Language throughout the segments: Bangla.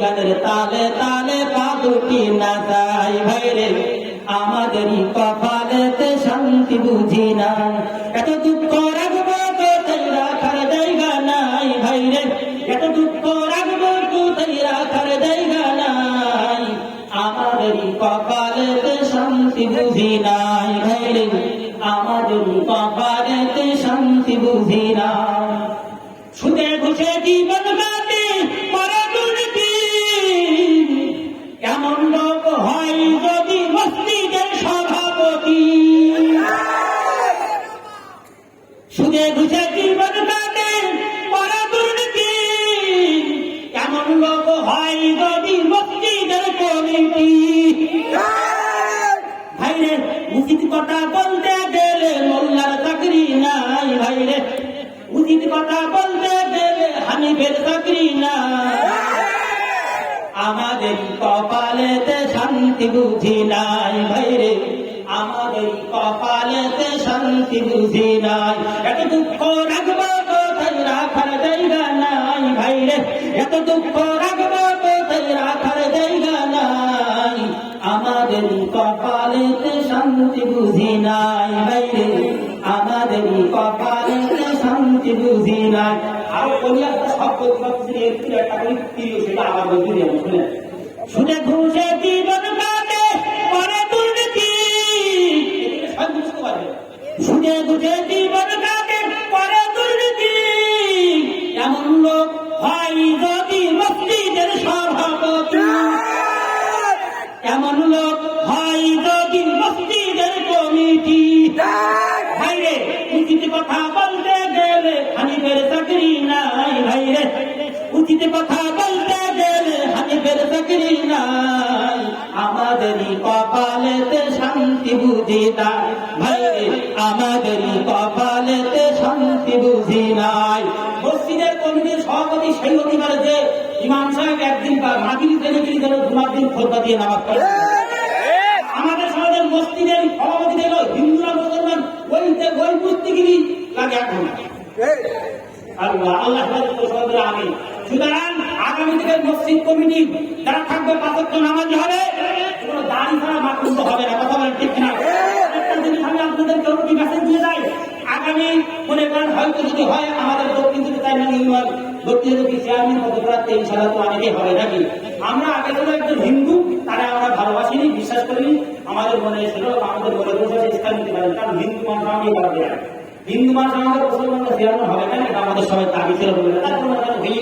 গানের তালে তালে পা দুটি নাচাই ভাইরে। আমাদের কপালেতে শান্তি বুঝি না। এত দুঃখ রাখব কোথায় রাখার জায়গা নাই ভাইরে। এত দুঃখ রাখব কোথায় রাখার জায়গা নাই। আমাদের কপালেতে শান্তি বুঝি নাই ভাইরে। আমাদের কপালেতে শান্তি বুঝি না। সুদে ঘুষে জীবন যদি ভাইরে, উচিত কথা বলতে গেলে মোল্লার চাকরি নাই ভাইরে। উচিত কথা বলতে গেলে হানিফের চাকরি নাই। আমাদের কপালেতে শান্তি বুঝি নাই ভাইরে। আমাদের কপালেতে শান্তি বুঝি নাই। এত দুঃখ রাখব কোথায় রাখার জায়গা নাই ভাইরে এত দুঃখ রাখব কোথায় রাখার জায়গা নাই। আমাদের কপালেতে শান্তি বুঝি নাই ভাইরে আমাদের কপালেতে শান্তি বুঝি নাই। আর বলিয়া সব সব একটু একটা করে প্রিয় সেটা আবার বলতে শুনে শুনে ঘুষে জীবন কাটে, পরে দুর্নীতি। শুনে ঘুষে উচিত কথা বলতে গেলে হানিফের চাকরি নাই ভাইরে। উচিত কথা বলতে গেলে হানিফের চাকরি নাই। আমাদেরই কপালেতে শান্তি বুঝি নাই ভাইরে আমাদেরই কপালেতে শান্তি বুঝি নাই মসজিদের কমিটির সভাপতি সেই অধিকারে যে ইমাম সাহেব একদিন বা মাটির জেনে যেন জুমার দিন খোদবা দিয়ে নামাজ পড়ে। আল্লাহ আল্লাহ আমি সুতরাং আগামী দিনের মসজিদ কমিটি যারা থাকবে পাঁচত্ব নামাজি হবে কোনো দাড়ি ছাড়া মাতৃত্ব হবে না কথা বলেন ঠিক না একটা জিনিস আমি আপনাদের জরুরি মেসেজ দিয়ে যাই। আগামী মনে করেন হয়তো যদি হয় আমাদের দক্ষিণ দিকে চাই না ইউনিয়ন দক্ষিণ দিকে চেয়ারম্যান পদপ্রার্থী ইনশাল্লাহ তো অনেকেই হবে নাকি? আমরা আগে ছিল একজন হিন্দু তারা আমরা ভালোবাসিনি বিশ্বাস করিনি। আমাদের মনে ছিল আমাদের মনে বসে ইসলাম নিতে পারেন কারণ হিন্দু মানুষ আমি পারবে না হিন্দু মানুষ আমাদের মুসলমানরা চেয়ারম্যান হবে কেন? এটা আমাদের সবাই দাবি ছিল বলে। তারপর আমরা ভেঙে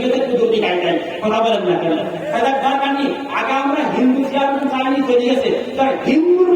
কথা বলেন না কেন? তাহলে দরকার নেই। আগে আমরা হিন্দু চেয়ারম্যান চাইনি চলে গেছে তার হিন্দুর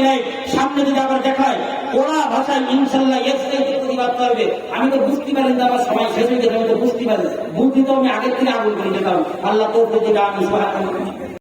ইলাইক সামনে যদি আবার দেখায়, ওরা ভাষায় ইনশাল্লাহ এর প্রতিবাদ করবে। আমি তো বুঝতে পারি না আমার সবাই শেষ হয়ে গেছে, আমি তো বুঝতে পারি বুঝতে তো আমি আগের থেকে আগুন করে যেতাম আল্লাহ তো আমি সুবহানাল্লাহ